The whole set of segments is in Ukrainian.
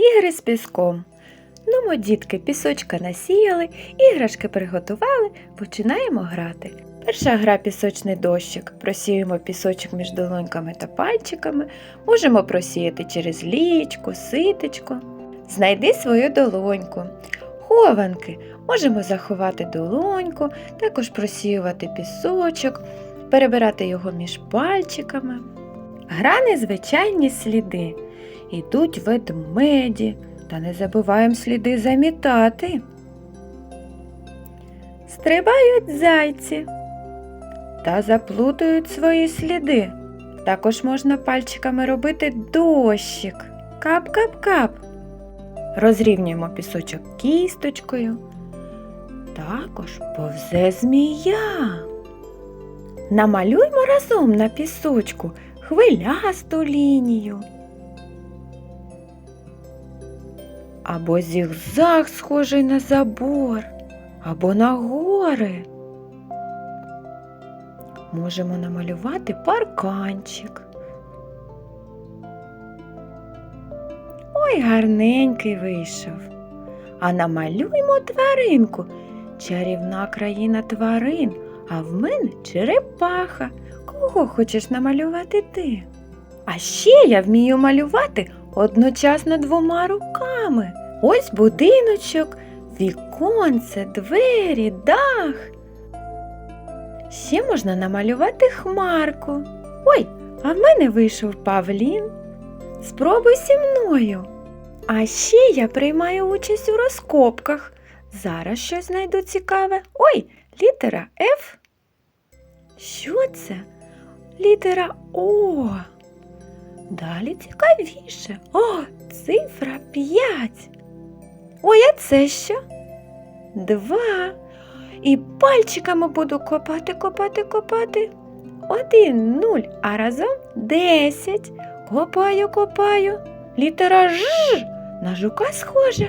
Ігри з піском. Ну, мо, дітки, пісочка насіяли, іграшки приготували, починаємо грати. Перша гра пісочний дощик. Просіємо пісочок між долоньками та пальчиками. Можемо просіяти через лічку, ситечко. Знайди свою долоньку. Хованки. Можемо заховати долоньку, також просіювати пісочок, перебирати його між пальчиками. Гра незвичайні сліди. Ідуть ведмеді, та не забуваємо сліди замітати. Стрибають зайці та заплутають свої сліди. Також можна пальчиками робити дощик. Кап-кап-кап. Розрівнюємо пісочок кісточкою. Також повзе змія. Намалюймо разом на пісочку хвилясту лінію. Або зігзаг схожий на забор, або на гори. Можемо намалювати парканчик. Ой, гарненький вийшов. А намалюймо тваринку. Чарівна країна тварин, а в мене черепаха. Кого хочеш намалювати ти? А ще я вмію малювати одночасно двома руками. Ось будиночок, віконце, двері, дах. Ще можна намалювати хмарку. Ой, а в мене вийшов павлін. Спробуй зі мною. А ще я приймаю участь у розкопках. Зараз щось знайду цікаве. Ой, літера Ф. Що це? Літера О. Далі цікавіше. О, цифра 5. Ой, а це що? Два. І пальчиками буду копати, копати, копати. Один, нуль, а разом десять. Копаю, копаю. Літера Ж на жука схожа.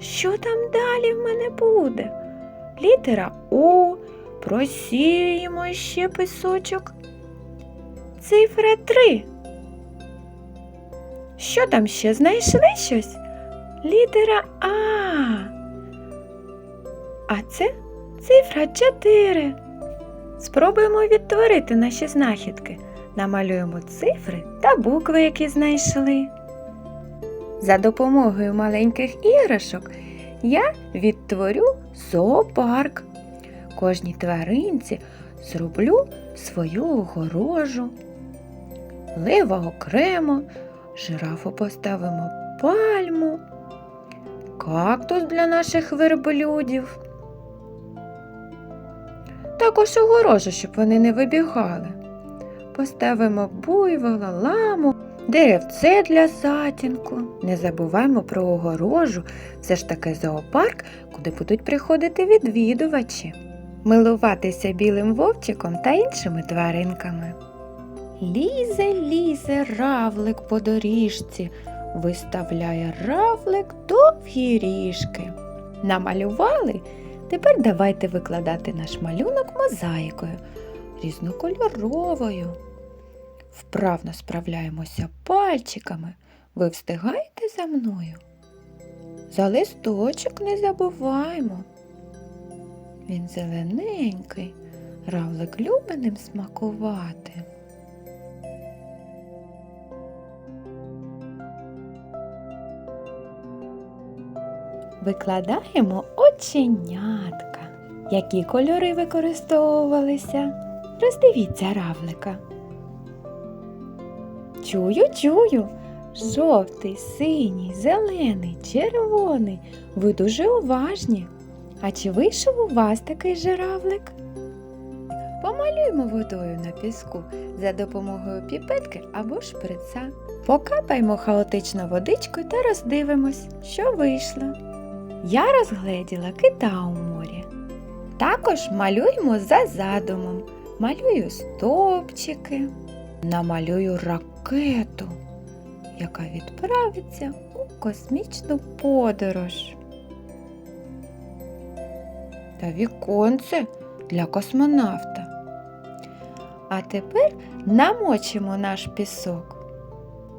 Що там далі в мене буде? Літера О. Просіємо ще писочок. Цифра 3. Що там ще знайшли щось? Літера А. А це цифра 4. Спробуємо відтворити наші знахідки. Намалюємо цифри та букви, які знайшли. За допомогою маленьких іграшок я відтворю зоопарк. Кожній тваринці зроблю свою огорожу. Лева окремо, жирафу поставимо пальму, кактус для наших верблюдів. Також огорожу, щоб вони не вибігали. Поставимо буйвола, ламу, деревце для затінку. Не забуваємо про огорожу, все ж таки зоопарк, куди будуть приходити відвідувачі, милуватися білим вовчиком та іншими тваринками. Лізе, лізе равлик по доріжці, виставляє равлик довгі ріжки. Намалювали? Тепер давайте викладати наш малюнок мозаїкою, різнокольоровою. Вправно справляємося пальчиками. Ви встигаєте за мною? За листочок не забуваємо. Він зелененький, равлик любить ним смакувати. Викладаємо оченятка. Які кольори використовувалися? Роздивіться равлика. Чую, чую. Жовтий, синій, зелений, червоний. Ви дуже уважні. А чи вийшов у вас такий же равлик? Помалюймо водою на піску за допомогою піпетки або шприца. Покапаймо хаотично водичкою та роздивимось, що вийшло. Я розгледіла кита у морі. Також малюємо за задумом. Малюю стовпчики, намалюю ракету, яка відправиться у космічну подорож. Та віконце для космонавта. А тепер намочимо наш пісок.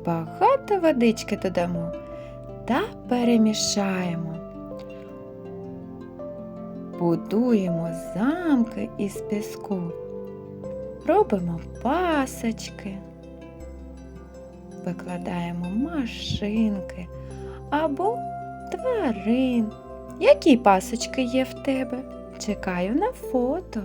Багато водички додамо та перемішаємо. Будуємо замки із піску. Робимо пасочки, викладаємо машинки або тварин. Які пасочки є в тебе? Чекаю на фото.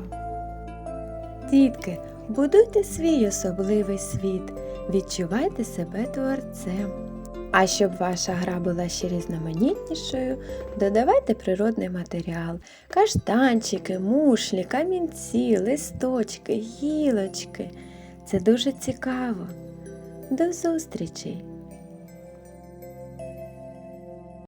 Дітки, будуйте свій особливий світ, відчувайте себе творцем. А щоб ваша гра була ще різноманітнішою, додавайте природний матеріал, каштанчики, мушлі, камінці, листочки, гілочки. Це дуже цікаво. До зустрічі!